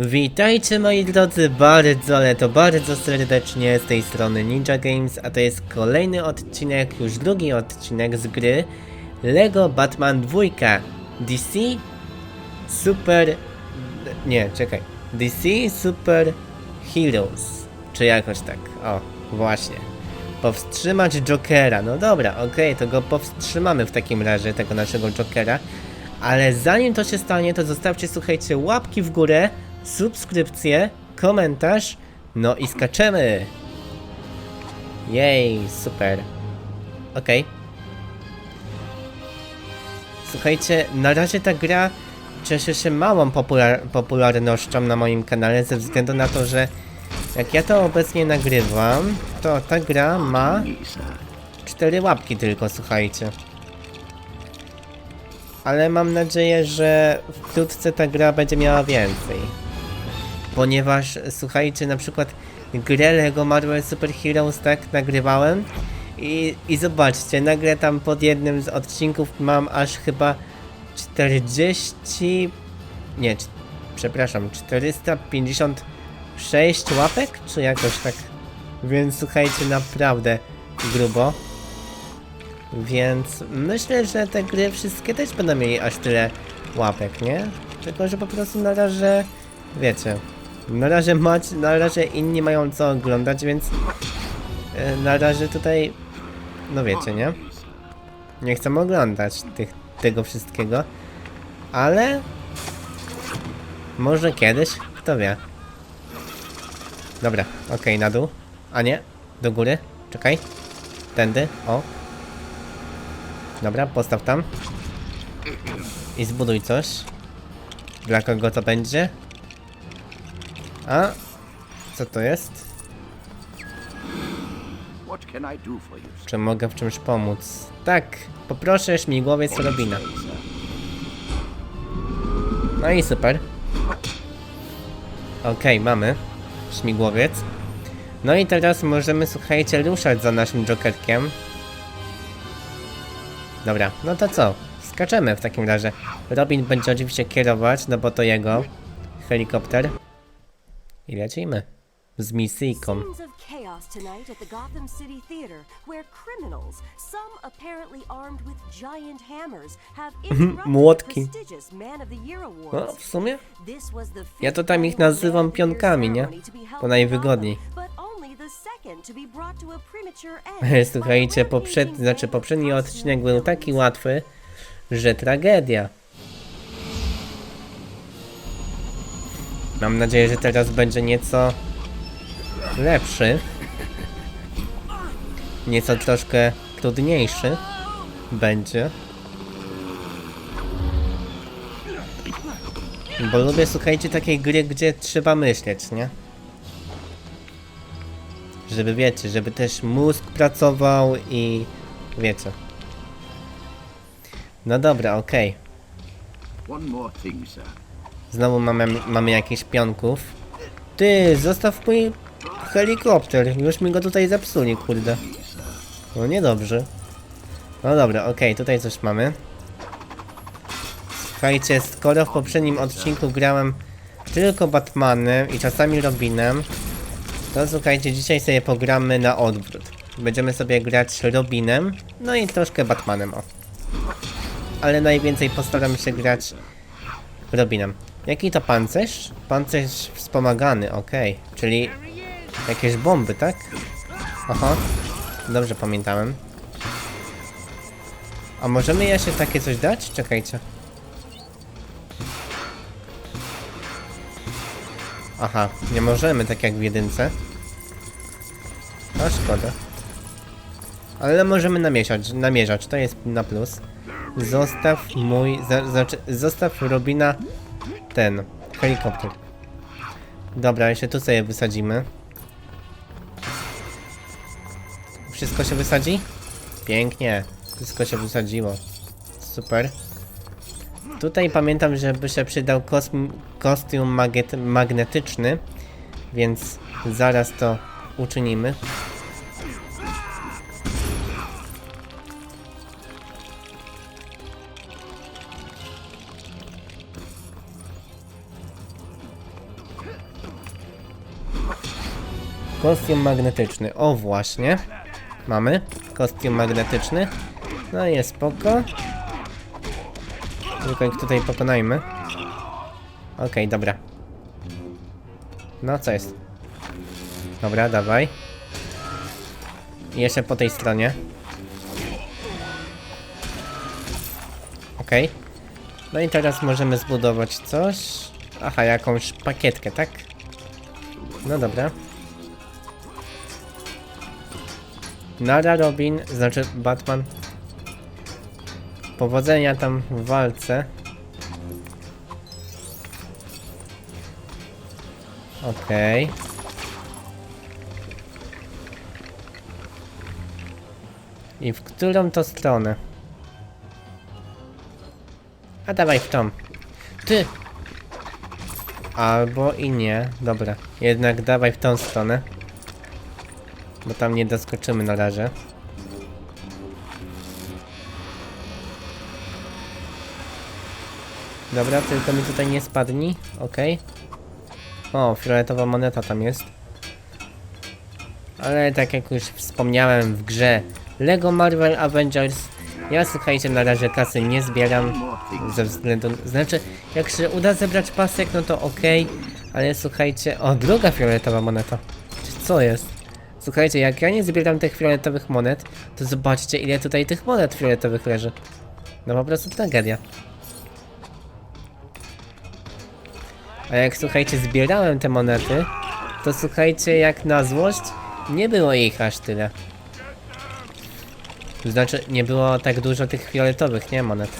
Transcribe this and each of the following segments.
Witajcie moi drodzy bardzo, ale to bardzo serdecznie z tej strony Ninja Games, a to jest kolejny odcinek, już drugi odcinek z gry LEGO Batman 2 DC Super... nie, czekaj. DC Super Heroes czy jakoś tak, o, właśnie. Powstrzymać Jokera, no dobra, okej, to go powstrzymamy w takim razie, tego naszego Jokera ale zanim to się stanie, to zostawcie, słuchajcie, łapki w górę, subskrypcję, komentarz, no i skaczemy! Jej, super. Okej. Słuchajcie, na razie ta gra cieszy się małą popular popularnością na moim kanale, ze względu na to, że jak ja to obecnie nagrywam, to ta gra ma cztery łapki tylko, słuchajcie ale mam nadzieję, że wkrótce ta gra będzie miała więcej. Ponieważ, słuchajcie, na przykład grę LEGO Marvel Super Heroes tak nagrywałem i, i zobaczcie, nagle tam pod jednym z odcinków mam aż chyba 40... nie, przepraszam, 456 łapek, czy jakoś tak. Więc słuchajcie, naprawdę grubo. Więc myślę, że te gry wszystkie też będą mieli aż tyle łapek, nie? Tylko, że po prostu na razie, wiecie, na razie mać, na razie inni mają co oglądać, więc e, na razie tutaj, no wiecie, nie? Nie chcę oglądać tych, tego wszystkiego, ale może kiedyś, kto wie. Dobra, okej, na dół. A nie, do góry, czekaj. Tędy, o, Dobra, postaw tam. I zbuduj coś. Dla kogo to będzie? A? Co to jest? Czy mogę w czymś pomóc? Tak, poproszę śmigłowiec Robina. No i super. Okej, mamy śmigłowiec. No i teraz możemy, słuchajcie, ruszać za naszym Jokerkiem. Dobra, no to co? Skaczemy w takim razie. Robin będzie oczywiście kierować, no bo to jego helikopter. I lecimy. Z misyjką. Scenes of chaos tonight at the Gotham City Theater, where criminals, some apparently armed with giant hammers, have interrupted młotki. the prestigious Man of the Year No, Awards. w sumie? This was the Ja to tam ich annual nazywam Man of the Year pionkami, nie? ceremony to be held Bo in najwygodniej. Gotham, but only the second to be brought to a premature end by Słuchajcie, poprzedni, znaczy of poprzedni odcinek był taki łatwy, że tragedia. Mam nadzieję, że teraz będzie nieco lepszy. Nieco troszkę trudniejszy będzie. Bo lubię, słuchajcie, takiej gry, gdzie trzeba myśleć, nie? Żeby wiecie, żeby też mózg pracował i wiecie. No dobra, okej. Sir. Znowu mamy, mamy jakichś pionków. Ty, zostaw mój helikopter. Już mi go tutaj zepsuli, kurde. No niedobrze. No dobra, okej, tutaj coś mamy. Słuchajcie, skoro w poprzednim odcinku grałem tylko Batmanem i czasami Robinem, to słuchajcie, dzisiaj sobie pogramy na odwrót. Będziemy sobie grać Robinem, no i troszkę Batmanem, o. Ale najwięcej postaram się grać Robinem. Jaki to pancerz? Pancerz wspomagany, okej. Czyli jakieś bomby, tak? Aha. Dobrze pamiętałem. A możemy jeszcze takie coś dać? Czekajcie. Aha, nie możemy tak jak w jedynce. A szkoda. Ale możemy namierzać, namierzać, to jest na plus. Zostaw mój, znaczy, zostaw Robina ten, helikopter. Dobra, jeszcze tu sobie wysadzimy. Wszystko się wysadzi? Pięknie, wszystko się wysadziło. Super. Tutaj pamiętam, że by się przydał kostium magnet magnetyczny, więc zaraz to uczynimy. Kostium magnetyczny. O właśnie. Mamy. Kostium magnetyczny. No jest spoko. Tylko ich tutaj pokonajmy. Okej, dobra. No co jest? Dobra, dawaj. Jeszcze po tej stronie. Okej. No i teraz możemy zbudować coś. Aha, jakąś pakietkę, tak? No dobra. Nara Robin, znaczy Batman. Powodzenia tam w walce. Okej. I w którą to stronę? A dawaj w tą. Ty! Albo i nie. Dobra. Jednak dawaj w tą stronę. Bo tam nie doskoczymy na razie. Dobra, tylko mi tutaj nie spadni. Okej. O, fioletowa moneta tam jest. Ale tak jak już wspomniałem w grze Lego Marvel Avengers, ja słuchajcie, na razie kasy nie zbieram. Ze względu, znaczy, jak się uda zebrać pasek, no to okej, ale słuchajcie, o, druga fioletowa moneta. Czy Co jest? Słuchajcie, jak ja nie zbieram tych fioletowych monet, to zobaczcie, ile tutaj tych monet fioletowych leży. No po prostu tragedia. A jak słuchajcie, zbierałem te monety, to słuchajcie, jak na złość, nie było ich aż tyle. Znaczy, nie było tak dużo tych fioletowych, nie, monet.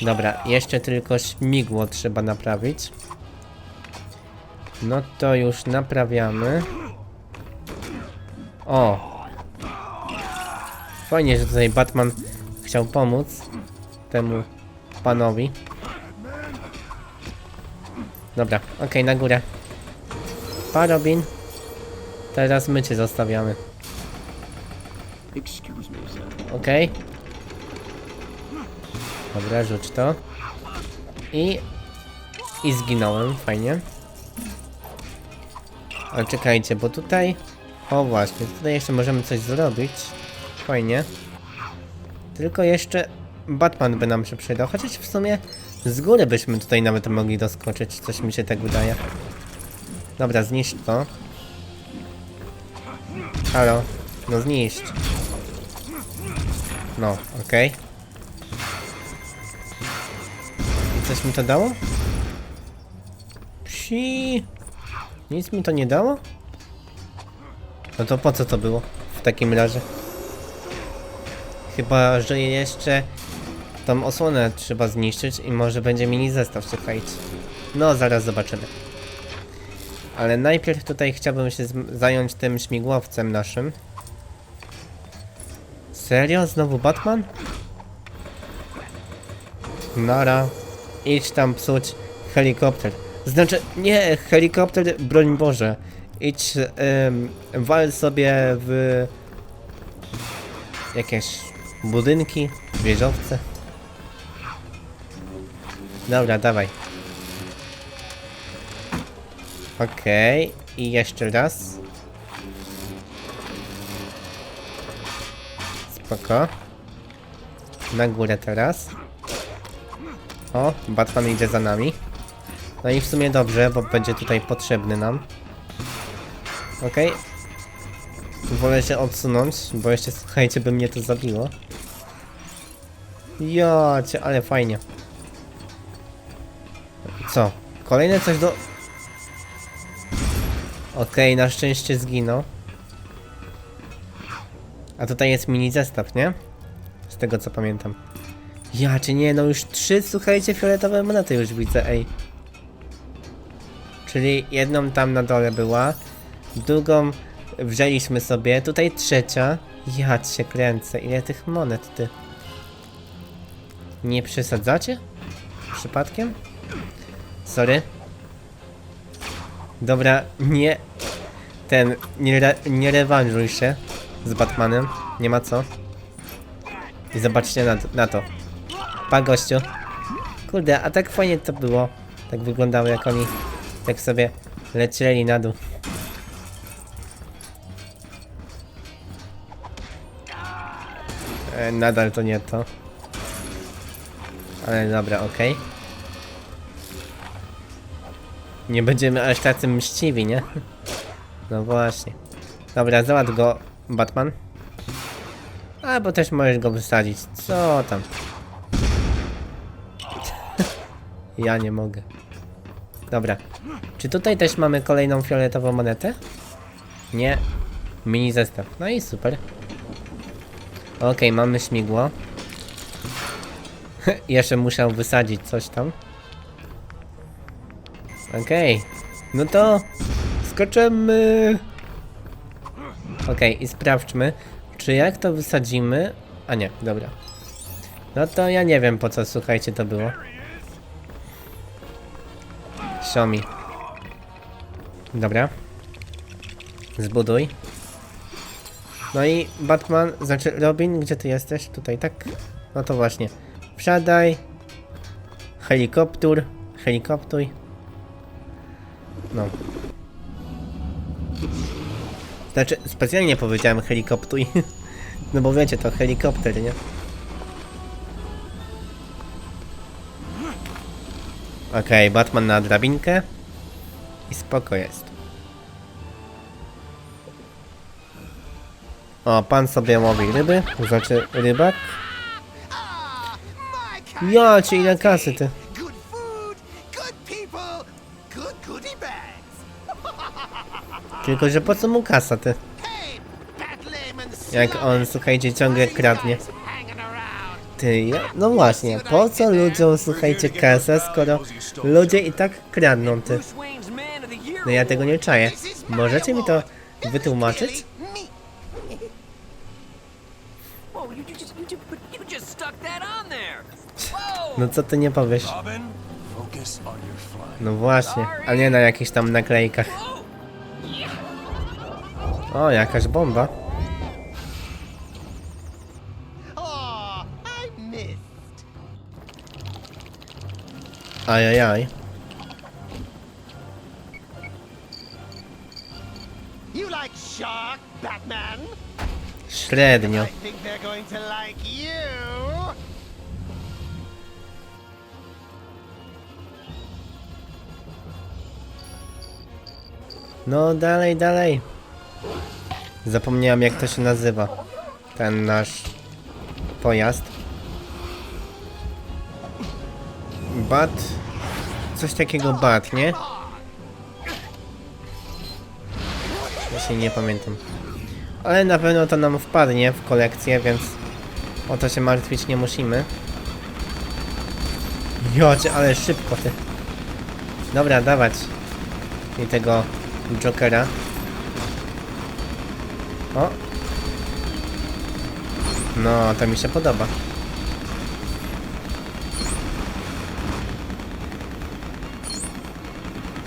Dobra, jeszcze tylko śmigło trzeba naprawić. No to już naprawiamy. O! Fajnie, że tutaj Batman chciał pomóc temu panowi. Dobra, okej, na górę. Pa, Robin. Teraz my cię zostawiamy. Okej. Dobra, rzuć to. I... I zginąłem, fajnie. Ale czekajcie, bo tutaj... O właśnie, tutaj jeszcze możemy coś zrobić. Fajnie. Tylko jeszcze Batman by nam się przydał, chociaż w sumie z góry byśmy tutaj nawet mogli doskoczyć, coś mi się tak wydaje. Dobra, zniszcz to. Halo, no zniszcz. No, okej. I coś mi to dało? Psi. Nic mi to nie dało? No to po co to było w takim razie? Chyba, że jeszcze tą osłonę trzeba zniszczyć i może będzie mini zestaw, słuchajcie. No, zaraz zobaczymy. Ale najpierw tutaj chciałbym się zająć tym śmigłowcem naszym. Serio? Znowu Batman? Nara. Idź tam psuć helikopter. Znaczy, nie, helikopter, broń Boże. Idź, ym, wal sobie w jakieś budynki, wieżowce. Dobra, dawaj. Okej, i jeszcze raz. Spoko. Na górę teraz. O, Batman idzie za nami. No i w sumie dobrze, bo będzie tutaj potrzebny nam. Okej. Wolę się odsunąć, bo jeszcze słuchajcie, by mnie to zabiło. Jocie, ale fajnie. Co? Kolejne coś do... Okej, na szczęście zginął. A tutaj jest mini zestaw, nie? Z tego co pamiętam. Ja czy nie, no już trzy, słuchajcie, fioletowe monety już widzę, ej. Czyli jedną tam na dole była, drugą wzięliśmy sobie, tutaj trzecia. Ja cię kręcę, ile tych monet ty? Nie przesadzacie? Przypadkiem? Sorry. Dobra, nie. Ten, nie, re, nie rewanżuj się z Batmanem, nie ma co. I zobaczcie na, na to. Pa gościu. Kurde, a tak fajnie to było. Tak wyglądało jak oni tak sobie lecieli na dół. Nadal to nie to. Ale dobra, okej. Nie będziemy aż tacy mściwi, nie? No właśnie. Dobra, załatw go, Batman. Albo też możesz go wysadzić. Co tam? ja nie mogę. Dobra. Czy tutaj też mamy kolejną fioletową monetę? Nie. Mini zestaw. No i super. Okej, mamy śmigło. Jeszcze musiał wysadzić coś tam. Okej. No to skoczymy. Okej, i sprawdźmy, czy jak to wysadzimy. A nie, dobra. No to ja nie wiem po co, słuchajcie, to było. Xiaomi. Dobra. Zbuduj. No i Batman, znaczy Robin, gdzie ty jesteś? Tutaj, tak? No to właśnie. Wsiadaj. Helikopter. Helikoptuj. No. Znaczy, specjalnie powiedziałem helikoptuj. No bo wiecie, to helikopter, nie? Okej, Batman na drabinkę. I spoko jest. O, pan sobie łowi ryby, znaczy rybak. Ja cię ile kasy ty. Tylko, że po co mu kasa ty? Jak on, słuchajcie, ciągle kradnie. Ty, ja, no właśnie, po co ludziom, słuchajcie, kasa, skoro ludzie i tak kradną ty? No ja tego nie czaję. Możecie mi to wytłumaczyć? Me. Whoa, you, you just you, ju- but you just stuck that on there. Whoa! No co ty nie powiesz? No właśnie, a nie na jakichś tam naklejkach. O, jakaś bomba. Ajajaj. You like shark, Batman? Średnio. I think they're going to like you. No dalej, dalej. Zapomniałem jak to się nazywa. Ten nasz pojazd. Bat. Coś takiego bat, nie? Jeśli nie pamiętam. Ale na pewno to nam wpadnie w kolekcję, więc o to się martwić nie musimy. Jocie, ale szybko ty. Dobra, dawać. I tego Jokera. O! No, to mi się podoba.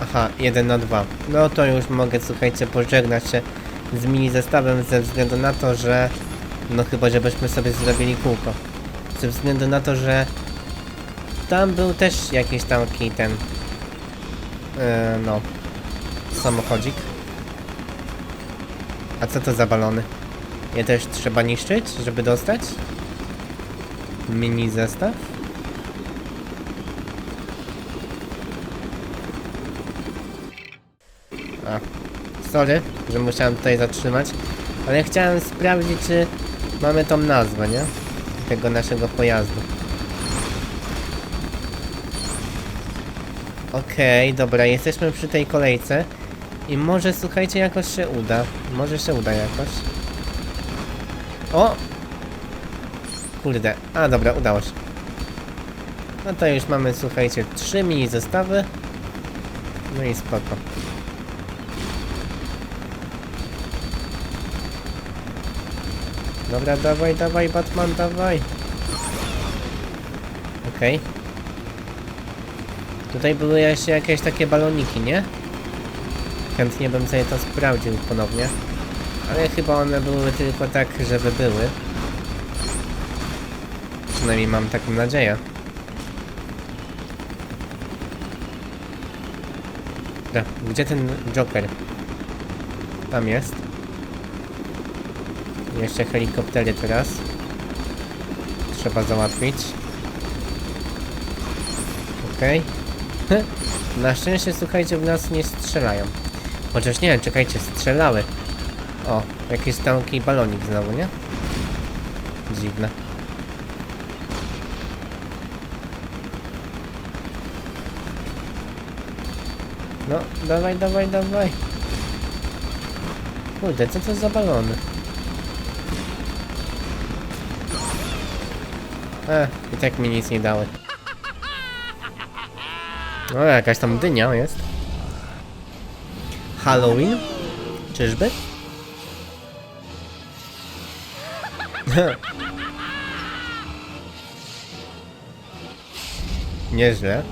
Aha, 1 na 2. No to już mogę, słuchajcie, pożegnać się z mini zestawem ze względu na to, że... No chyba, żebyśmy sobie zrobili kółko. Ze względu na to, że... Tam był też jakiś taki ten... Yy, no... Samochodzik. A co to za balony? Je też trzeba niszczyć, żeby dostać? Mini zestaw? A, sorry, że musiałem tutaj zatrzymać, ale chciałem sprawdzić, czy mamy tą nazwę, nie? Tego naszego pojazdu. Okej, dobra, jesteśmy przy tej kolejce. I może słuchajcie, jakoś się uda. Może się uda jakoś. O! Kurde. A dobra, udało się. No to już mamy, słuchajcie, trzy mini zestawy. No i spoko. Dobra, dawaj, dawaj, Batman, dawaj. Okej. Tutaj były jeszcze jakieś takie baloniki, nie? Chętnie bym sobie to sprawdził ponownie. Ale chyba one były tylko tak, żeby były. Przynajmniej mam taką nadzieję. Dobra, gdzie ten Joker? Tam jest. Jeszcze helikoptery teraz. trzeba załatwić. Okej. Na szczęście, słuchajcie, w nas nie strzelają. Chociaż nie, czekajcie, strzelały. O, jakiś taki balonik znowu, nie? Dziwne. No, dawaj, dawaj, dawaj. Kurde, co to za balony? E, i tak mi nic nie dały. No, jakaś tam dynia jest. Halloween? Czyżby? Nieźle.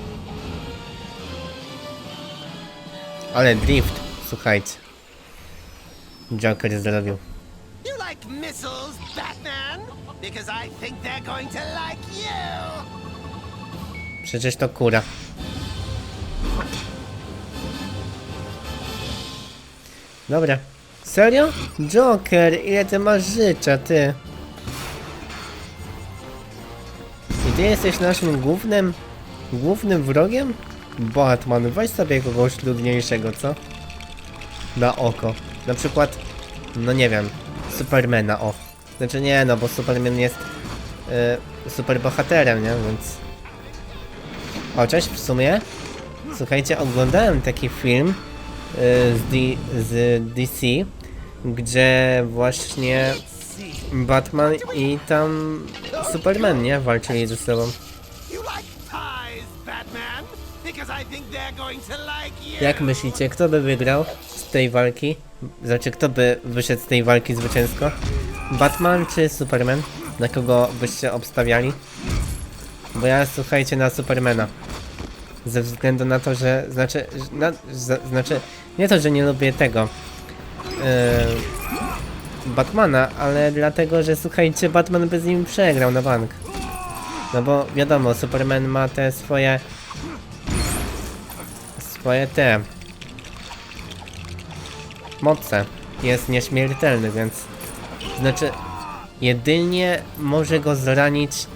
Ale drift, słuchajcie. Joker zrobił. You like missiles, Batman? Because I think they're going to like you. Przecież to kura. Dobra. Serio? Joker, ile ty masz życia, ty? I ty jesteś naszym głównym... głównym wrogiem? Batman, weź sobie kogoś trudniejszego, co? Na oko. Na przykład, no nie wiem, Supermana, o. Znaczy nie, no bo Superman jest y, super bohaterem, nie? Więc... Chociaż w sumie, słuchajcie, oglądałem taki film z, D, z DC, gdzie właśnie Batman i tam Superman, nie? Walczyli ze sobą. Jak myślicie, kto by wygrał z tej walki? Znaczy, kto by wyszedł z tej walki zwycięsko? Batman czy Superman? Na kogo byście obstawiali? Bo ja słuchajcie na Supermana. Ze względu na to, że znaczy, że- na, za, znaczy nie to, że nie lubię tego yy, Batmana, ale dlatego, że słuchajcie, Batman by z nim przegrał na bank. No bo wiadomo, Superman ma te swoje swoje te moce. Jest nieśmiertelny, więc znaczy jedynie może go zranić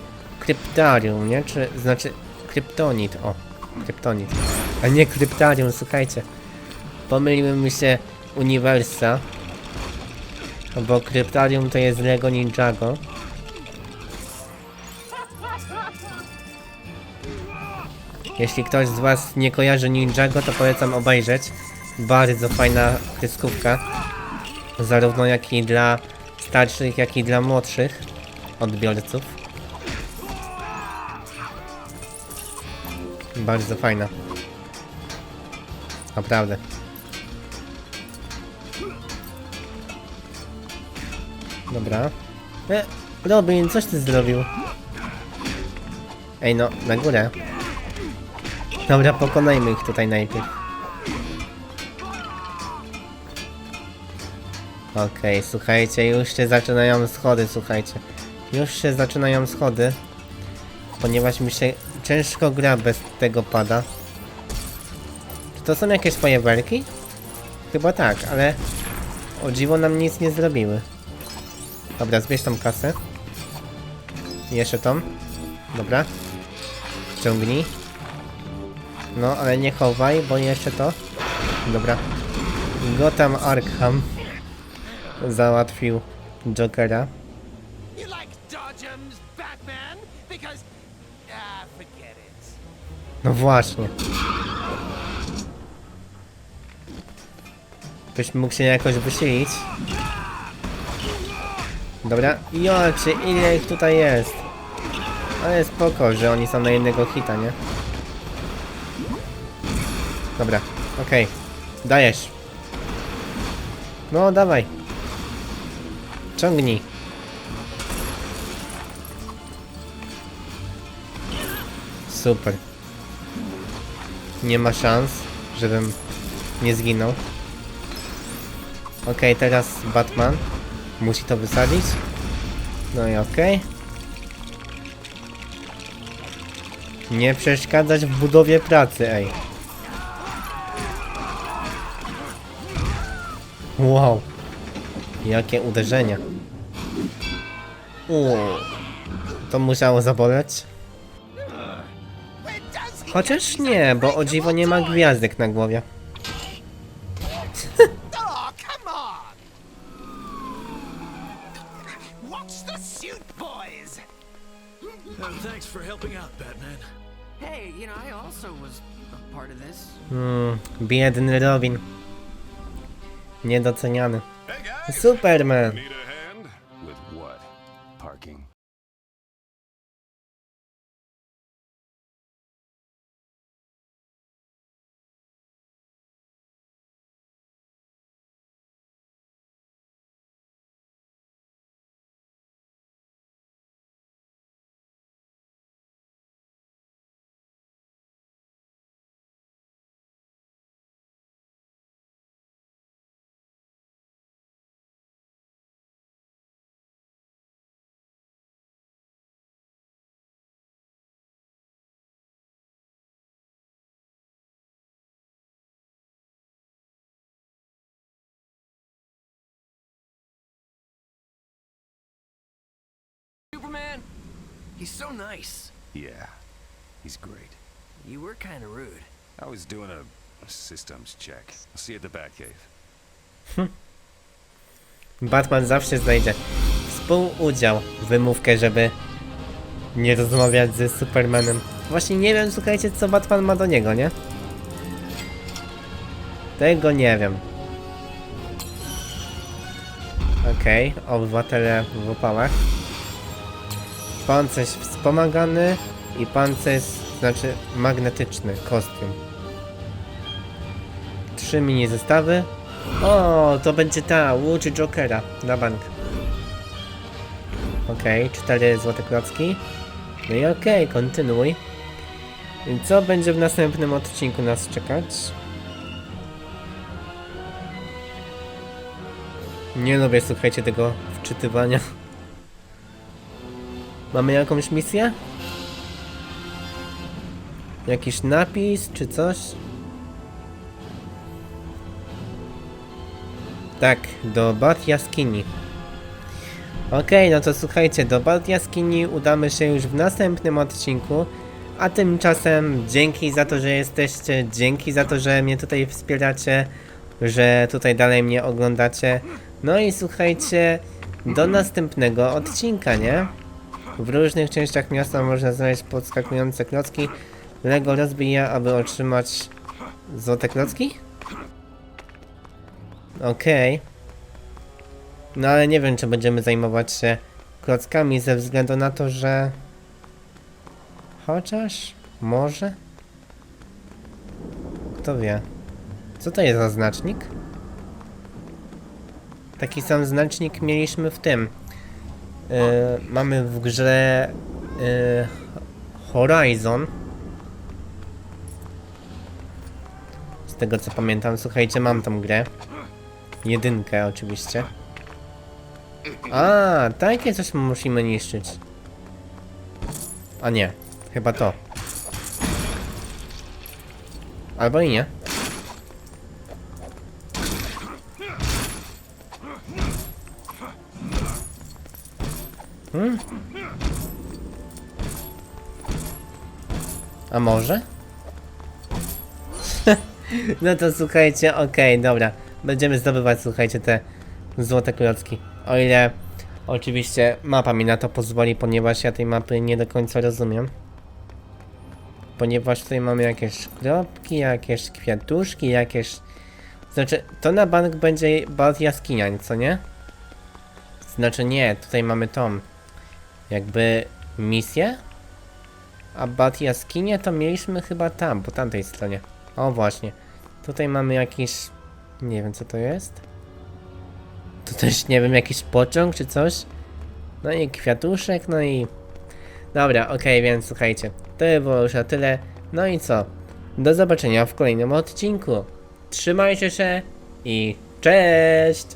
kryptarium, nie? Czy znaczy kryptonit, o, kryptonit. A nie kryptarium, słuchajcie. Pomyliły mi się uniwersa. Bo kryptarium to jest Lego Ninjago. Jeśli ktoś z Was nie kojarzy Ninjago, to polecam obejrzeć. Bardzo fajna kreskówka. Zarówno jak i dla starszych, jak i dla młodszych odbiorców. Bardzo fajna. Naprawdę. Dobra. E, Robin, coś ty zrobił? Ej no, na górę. Dobra, pokonajmy ich tutaj najpierw. Okej, słuchajcie, już się zaczynają schody, słuchajcie. Już się zaczynają schody. Ponieważ mi się ciężko gra bez tego pada. Czy to są jakieś fajerwerki? Chyba tak, ale o dziwo nam nic nie zrobiły. Dobra, zbierz tą kasę. Jeszcze tą. Dobra. Ciągnij. No, ale nie chowaj, bo jeszcze to. Dobra. Gotham Arkham załatwił Jokera. Ah. No właśnie. Byś mógł się jakoś wysilić. Dobra. Jocie, ile ich tutaj jest. Ale spoko, że oni są na jednego hita, nie? Dobra, okej. Dajesz. No, dawaj. Ciągnij. Super. Nie ma szans, żebym nie zginął. Okej, teraz Batman. Musi to wysadzić. No i okej. Nie przeszkadzać w budowie pracy, ej. Wow. Jakie uderzenia. O, To musiało zaboleć. Chociaż nie, bo o dziwo nie ma gwiazdek na głowie. Biedny Robin. Niedoceniany. Superman! Superman? He's so nice. Yeah, he's great. You were kind of rude. I was doing a, systems check. I'll see you at the Batcave. Batman zawsze znajdzie współudział w wymówkę, żeby nie rozmawiać ze Supermanem. Właśnie nie wiem, słuchajcie, co Batman ma do niego, nie? Tego nie wiem. Okej, obywatele w opałach. Pancerz wspomagany i pancerz, znaczy magnetyczny, kostium. Trzy mini zestawy. O, to będzie ta, łódź Jokera na bank. Okej, cztery złote klocki. No i okej, kontynuuj. I Co będzie w następnym odcinku nas czekać? Nie lubię, słuchajcie, tego wczytywania. Mamy jakąś misję? Jakiś napis czy coś? Tak, do Bat Jaskini. Okej, no to słuchajcie, do Bat Jaskini udamy się już w następnym odcinku. A tymczasem dzięki za to, że jesteście, dzięki za to, że mnie tutaj wspieracie, że tutaj dalej mnie oglądacie. No i słuchajcie, do następnego odcinka, nie? W różnych częściach miasta można znaleźć podskakujące klocki. Lego rozbija, aby otrzymać złote klocki? Okej. No ale nie wiem, czy będziemy zajmować się klockami ze względu na to, że... Chociaż... Może? Kto wie? Co to jest za znacznik? Taki sam znacznik mieliśmy w tym. Yy, mamy w grze... Yy, Horizon. Z tego co pamiętam, słuchajcie, mam tą grę. Jedynkę oczywiście. A, takie coś musimy niszczyć. A nie, chyba to. Albo i nie. A może? no to słuchajcie, okej, dobra. Będziemy zdobywać, słuchajcie, te złote klocki. O ile oczywiście mapa mi na to pozwoli, ponieważ ja tej mapy nie do końca rozumiem. Ponieważ tutaj mamy jakieś kropki, jakieś kwiatuszki, jakieś... Znaczy, to na bank będzie bad jaskinia, co nie? Znaczy nie, tutaj mamy tą... Jakby misję? A bad jaskinie to mieliśmy chyba tam, po tamtej stronie. O właśnie. Tutaj mamy jakiś... Nie wiem co to jest. To też nie wiem, jakiś pociąg czy coś. No i kwiatuszek, no i... Dobra, okej, więc słuchajcie. To by było już na tyle. No i co? Do zobaczenia w kolejnym odcinku. Trzymajcie się i cześć!